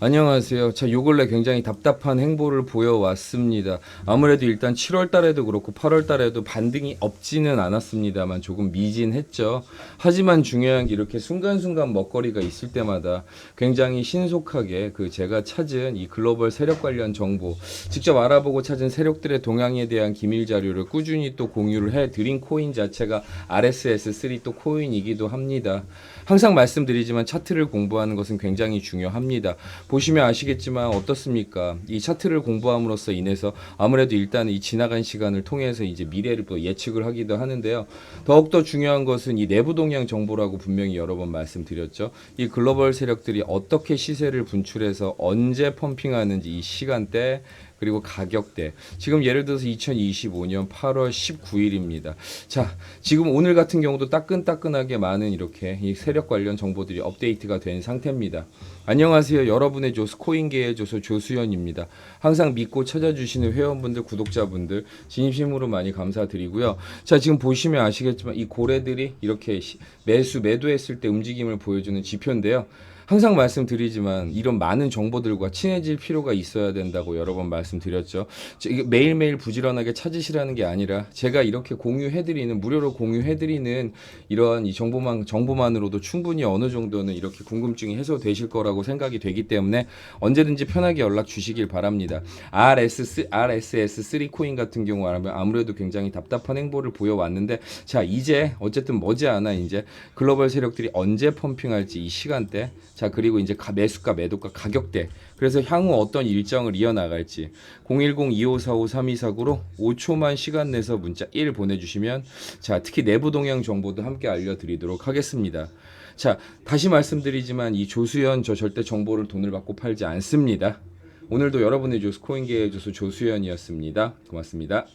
안녕하세요. 자, 요 근래 굉장히 답답한 행보를 보여왔습니다. 아무래도 일단 7월 달에도 그렇고 8월 달에도 반등이 없지는 않았습니다만 조금 미진했죠. 하지만 중요한 게 이렇게 순간순간 먹거리가 있을 때마다 굉장히 신속하게 그 제가 찾은 이 글로벌 세력 관련 정보, 직접 알아보고 찾은 세력들의 동향에 대한 기밀 자료를 꾸준히 또 공유를 해 드린 코인 자체가 RSS3 또 코인이기도 합니다. 항상 말씀드리지만 차트를 공부하는 것은 굉장히 중요합니다. 보시면 아시겠지만 어떻습니까? 이 차트를 공부함으로써 인해서 아무래도 일단 이 지나간 시간을 통해서 이제 미래를 또 예측을 하기도 하는데요. 더욱더 중요한 것은 이 내부 동향 정보라고 분명히 여러 번 말씀드렸죠. 이 글로벌 세력들이 어떻게 시세를 분출해서 언제 펌핑하는지 이 시간대 그리고 가격대. 지금 예를 들어서 2025년 8월 19일입니다. 자, 지금 오늘 같은 경우도 따끈따끈하게 많은 이렇게 이 세력 관련 정보들이 업데이트가 된 상태입니다. 안녕하세요. 여러분의 조수 코인계의 조수 조수연입니다. 항상 믿고 찾아주시는 회원분들, 구독자분들 진심으로 많이 감사드리고요. 자, 지금 보시면 아시겠지만 이 고래들이 이렇게 시- 매수 매도했을 때 움직임을 보여주는 지표인데요. 항상 말씀드리지만 이런 많은 정보들과 친해질 필요가 있어야 된다고 여러 번 말씀드렸죠. 매일매일 부지런하게 찾으시라는 게 아니라 제가 이렇게 공유해드리는 무료로 공유해드리는 이러한 이 정보만 정보만으로도 충분히 어느 정도는 이렇게 궁금증이 해소되실 거라고 생각이 되기 때문에 언제든지 편하게 연락 주시길 바랍니다. RSS RSS3 코인 같은 경우 아무- 아무래도 굉장히 답답한 행보를 보여왔는데 자 이제 어쨌든 머지않아 이제 글로벌 세력들이 언제 펌핑할지 이 시간대 자 그리고 이제 가- 매수가 매도가 가격대 그래서 향후 어떤 일정을 이어나갈지 010-2545-3249로 5초만 시간 내서 문자 1 보내주시면 자 특히 내부 동향 정보도 함께 알려드리도록 하겠습니다. 자 다시 말씀드리지만 이 조수연 저 절대 정보를 돈을 받고 팔지 않습니다. 오늘도 여러분의 조수 코인계의 조수 조수연이었습니다. 고맙습니다.